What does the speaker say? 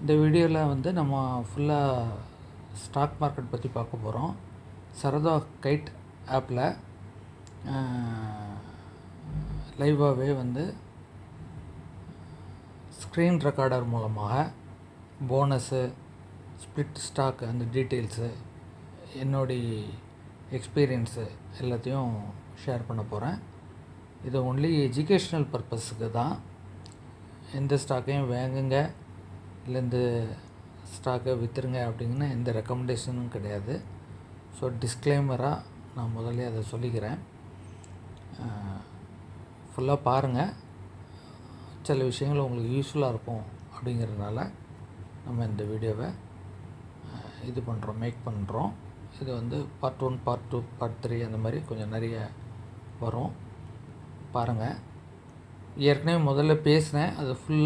இந்த வீடியோவில் வந்து நம்ம ஃபுல்லாக ஸ்டாக் மார்க்கெட் பற்றி பார்க்க போகிறோம் சரதா கைட் ஆப்பில் லைவாகவே வந்து ஸ்க்ரீன் ரெக்கார்டர் மூலமாக போனஸு ஸ்ப்ளிட் ஸ்டாக் அந்த டீட்டெயில்ஸு என்னுடைய எக்ஸ்பீரியன்ஸு எல்லாத்தையும் ஷேர் பண்ண போகிறேன் இது ஒன்லி எஜுகேஷ்னல் பர்பஸுக்கு தான். எந்த ஸ்டாக்கையும் வாங்குங்க. இல்லை இந்த ஸ்டாக்கை விற்றுருங்க அப்படிங்கிற எந்த ரெக்கமெண்டேஷனும் கிடையாது. ஸோ டிஸ்க்ளைமராக நான் முதல்ல அதை சொல்லிக்கிறேன். ஃபுல்லாக பாருங்கள் சில விஷயங்கள் உங்களுக்கு யூஸ்ஃபுல்லாக இருக்கும் அப்படிங்கிறதுனால நம்ம இந்த வீடியோவை இது பண்ணுறோம் மேக் பண்ணுறோம் இது வந்து part one part two part three அந்த மாதிரி கொஞ்சம் நிறைய வரும். பாருங்கள் ஏற்கனவே முதல்ல பேசினேன். அது ஃபுல்லாக